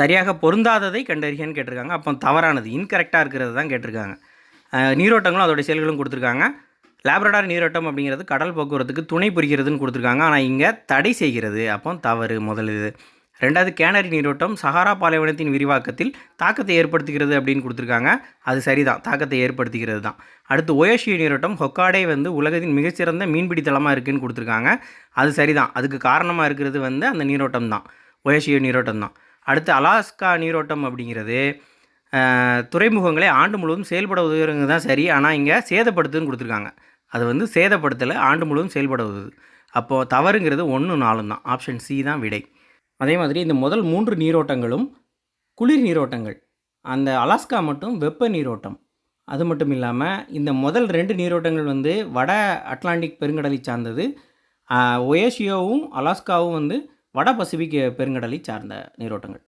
சரியாக பொருந்தாததை கண்டறிகன்னு கேட்டிருக்காங்க. அப்போ தவறானது இன்கரெக்டாக இருக்கிறது தான் கேட்டிருக்காங்க. நீரோட்டங்களும் அதோடைய செயல்களும் கொடுத்துருக்காங்க. லேப்ரடார் நீரோட்டம் அப்படிங்கிறது கடல் போக்குவரத்துக்கு துணை புரிகிறதுன்னு கொடுத்துருக்காங்க. ஆனால் இங்கே தடை செய்கிறது. அப்போ தவறு முதல் இது. ரெண்டாவது கேனரி நீரோட்டம் சஹாரா பாலைவனத்தின் விரிவாக்கத்தில் தாக்கத்தை ஏற்படுத்துகிறது அப்படின்னு கொடுத்துருக்காங்க. அது சரிதான். தாக்கத்தை ஏற்படுத்துகிறது தான். அடுத்து ஒயோஷிய நீரோட்டம் ஹொக்காடே வந்து உலகத்தின் மிகச்சிறந்த மீன்பிடி தளமாக இருக்குதுன்னு கொடுத்துருக்காங்க. அது சரிதான். அதுக்கு காரணமாக இருக்கிறது வந்து அந்த நீரோட்டம் தான். ஒயோஷிய நீரோட்டம் தான். அடுத்து அலாஸ்கா நீரோட்டம் அப்படிங்கிறது துறைமுகங்களை ஆண்டு முழுவதும் செயல்பட உதவுறது தான் சரி. ஆனால் இங்கே சேதப்படுத்துன்னு கொடுத்துருக்காங்க. அது வந்து சேதப்படுத்தலை ஆண்டு முழுவதும் செயல்பட உதவுது. அப்போது தவறுங்கிறது ஒன்று நாலும் தான். ஆப்ஷன் சி தான் விடை. அதே மாதிரி இந்த முதல் மூன்று நீரோட்டங்களும் குளிர் நீரோட்டங்கள். அந்த அலாஸ்கா மட்டும் வெப்ப நீரோட்டம். அது மட்டும் இல்லாமல் இந்த முதல் ரெண்டு நீரோட்டங்கள் வந்து வட அட்லாண்டிக் பெருங்கடலை சார்ந்தது. ஒயேஷியோவும் அலாஸ்காவும் வந்து வட பசிபிக் பெருங்கடலை சார்ந்த நீரோட்டங்கள்.